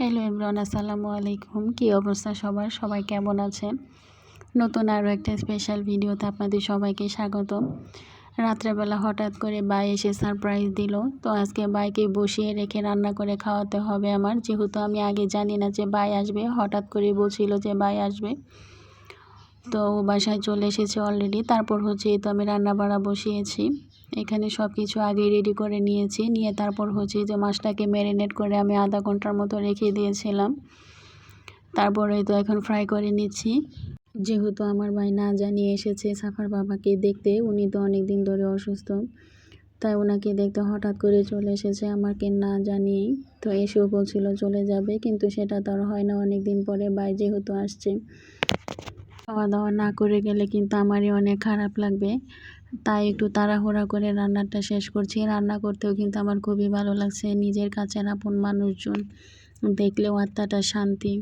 Hello Imran আসসালামু আলাইকুম। কী অবস্থা সবার? সবাই কেমন আছেন? নতুন আরও একটা স্পেশাল ভিডিওতে আপনাদের সবাইকে স্বাগত। রাত্রেবেলা হঠাৎ করে বাই এসে সারপ্রাইজ দিল। তো আজকে বাইকে বসিয়ে রেখে রান্না করে খাওয়াতে হবে আমার। যেহেতু আমি আগে জানি না যে বাই আসবে, হঠাৎ করে বলছিল যে বাই আসবে। তো বাসায় চলে এসেছে অলরেডি তারপর হচ্ছে তো আমি রান্না বাড়া বসিয়েছি। এখানে সব কিছু আগে রেডি করে নিয়েছি। নিয়ে তারপর হচ্ছে যে মাছটাকে ম্যারিনেট করে আমি আধা ঘণ্টার মতো রেখে দিয়েছিলাম। তারপরে তো এখন ফ্রাই করে নিচ্ছি। যেহেতু আমার ভাই না জানিয়ে এসেছে সাফার বাবাকে দেখতে, উনি তো অনেক দিন ধরে অসুস্থ। তাই ওনাকে দেখতে হঠাৎ করে চলে এসেছে আমাকে না জানিয়েই। তো এসেও বলছিল চলে যাবে, কিন্তু সেটা তো আর হয় না। অনেক দিন পরে বাই যেহেতু আসছে খাওয়া দাওয়া না করে গেলে কিন্তু আমারই অনেক খারাপ লাগবে। তাই একটু তাড়াহুড়া করে রান্নাটা শেষ করছি। রান্না করতেও কিন্তু আমার খুবই ভালো লাগছে। নিজের কাছের আপন মানুষজন দেখলেও আত্মাটা শান্তি।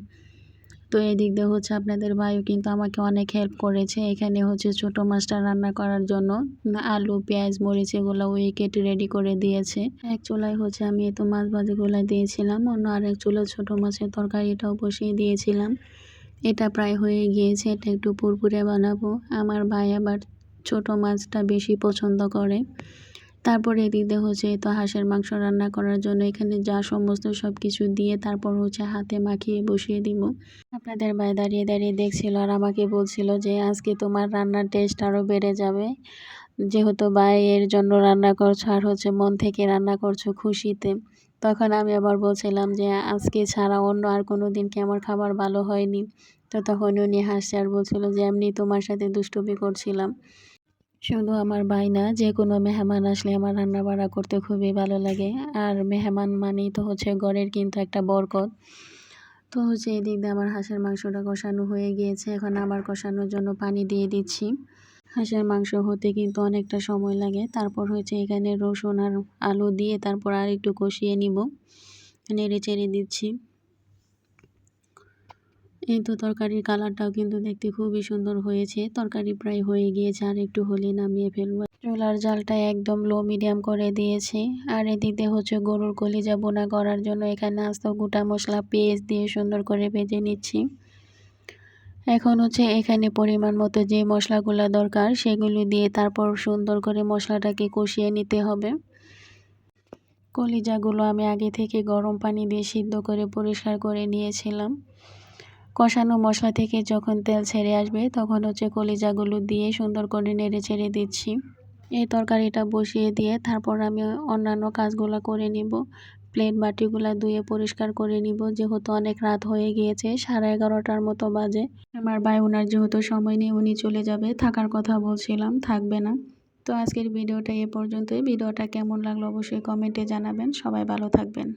তো এদিক দিয়ে হচ্ছে আপনাদের ভাইও কিন্তু আমাকে অনেক হেল্প করেছে। এখানে হচ্ছে ছোট মাছটা রান্না করার জন্য। আলু, পেঁয়াজ, মরিচ এগুলো ওই কেটে রেডি করে দিয়েছে। এক চুলায় হচ্ছে আমি তো মাছ ভাজিগুলো দিয়েছিলাম। অন্য আরেক চুলো ছোট মাছের তরকারিটাও বসিয়ে দিয়েছিলাম। এটা প্রায় হয়ে গিয়েছে, এটা একটু পুরপুরে বানাবো। আমার ভাই আবার ছোট মাছটা বেশি পছন্দ করে। তারপরে এদিকে হচ্ছে তো হাঁসের মাংস রান্না করার জন্য এখানে যা সমস্ত সব কিছু দিয়ে তারপর হচ্ছে হাতে মাখিয়ে বসিয়ে দিব। আপনাদের ভাই দাঁড়িয়ে দাঁড়িয়ে দেখছিল আর আমাকে বলছিল যে আজকে তোমার রান্নার টেস্ট আরও বেড়ে যাবে। যেহেতু ভাই এর জন্য রান্না করছ আর হচ্ছে মন থেকে রান্না করছ খুশিতে, তখন আমি আবার বলছিলাম যে আজকে ছাড়া অন্য আর কোনো দিন কি আমার খাবার ভালো হয়নি। তো তখন উনি হাসছে আর বলছিল যে এমনি তোমার সাথে দুষ্টুমি করছিলাম। শুধু আমার ভাই না, যে কোনো মেহমান আসলে আমার রান্না বাড়া করতে খুবই ভালো লাগে। আর মেহমান মানেই তো হচ্ছে ঘরের কিন্তু একটা বরকত। তো হচ্ছে এদিক দিয়ে আমার হাঁসের মাংসটা কষানো হয়ে গিয়েছে, এখন আবার কষানোর জন্য পানি দিয়ে দিচ্ছি। হাঁসের মাংস হতে কিন্তু অনেকটা সময় লাগে। তারপর হচ্ছে এখানে রসুন আর আলু দিয়ে তারপর আর একটু কষিয়ে নিব। নেড়ে চেড়ে দিচ্ছি। এই তো তরকারির কালারটাও কিন্তু দেখতে খুবই সুন্দর হয়েছে। তরকারি প্রায় হয়ে গিয়েছে আর একটু হলে নামিয়ে ফেলব। চুলার জালটা একদম লো মিডিয়াম করে দিয়েছে। আর এদিকে হচ্ছে গরুর কলিজা বোনা করার জন্য এখানে আস্ত গোটা মশলা পেঁয়াজ দিয়ে সুন্দর করে ভেজে নিচ্ছি। এখন হচ্ছে এখানে পরিমাণ মতো যে মশলাগুলো দরকার, সেগুলো দিয়ে তারপর সুন্দর করে মশলাটাকে কষিয়ে নিতে হবে। কলিজাগুলো আমি আগে থেকে গরম পানি দিয়ে সিদ্ধ করে পরিষ্কার করে নিয়েছিলাম। কষানো মশলা থেকে যখন তেল ছেড়ে আসবে, তখন হচ্ছে কলিজাগুলো দিয়ে সুন্দর করে নেড়ে ছেড়ে দিচ্ছি। এই তরকারিটা বসিয়ে দিয়ে তারপর আমি অন্যান্য কাজগুলো করে নিব। প্লেট বাটিগুলা ধুয়ে পরিষ্কার করে নিব। যেহেতু অনেক রাত হয়ে গিয়েছে, সাড়ে এগারোটার মতো বাজে। আমার ভাই ওনার যেহেতু সময় নেই, উনি চলে যাবে। থাকার কথা বলছিলাম, থাকবে না। তো আজকের ভিডিওটা এ পর্যন্তই। ভিডিওটা কেমন লাগল অবশ্যই কমেন্টে জানাবেন। সবাই ভালো থাকবেন।